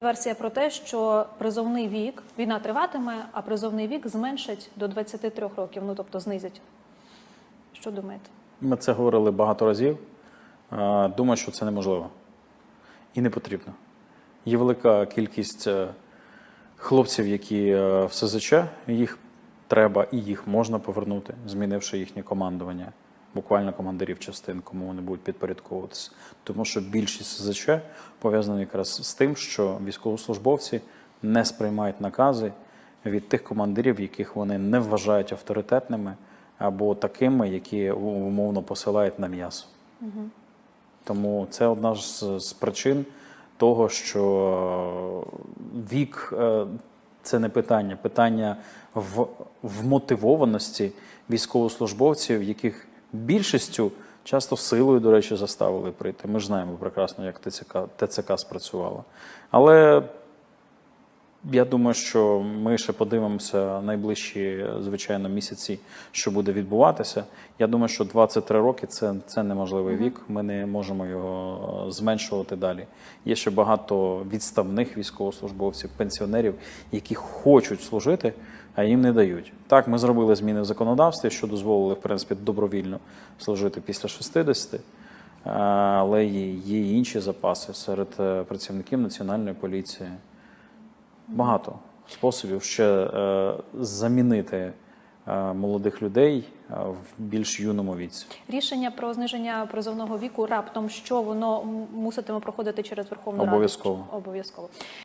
Версія про те, що призовний вік війна триватиме, а призовний вік зменшать до 23 років. Ну тобто знизять. Що думаєте? Ми це говорили багато разів. Думаю, що це неможливо і не потрібно. Є велика кількість е, хлопців, які е, в СЗЧ, їх треба і їх можна повернути, змінивши їхнє командування, буквально командирів частин, кому вони будуть підпорядковуватися. Тому що більшість СЗЧ пов'язана якраз з тим, що військовослужбовці не сприймають накази від тих командирів, яких вони не вважають авторитетними або такими, які умовно посилають на м'ясо. Тому це одна з, з причин того, що вік е, це не питання, питання в, в мотивованості військовослужбовців, яких більшістю часто силою, до речі, заставили прийти. Ми ж знаємо прекрасно, як ТЦК, ТЦК спрацювала. Але я думаю, що ми ще подивимося найближчі, звичайно, місяці, що буде відбуватися. Я думаю, що 23 роки це, це неможливий вік. Ми не можемо його е, зменшувати далі. Є ще багато відставних військовослужбовців, пенсіонерів, які хочуть служити, а їм не дають. Так, ми зробили зміни в законодавстві, що дозволили, в принципі, добровільно служити після 60. е, Але є, є інші запаси серед е, працівників національної поліції. Багато способів ще е, замінити е, молодих людей е, в більш юному віці. Рішення про зниження призовного віку раптом що воно муситиме проходити через Верховну Раду? Обов'язково. Обов'язково.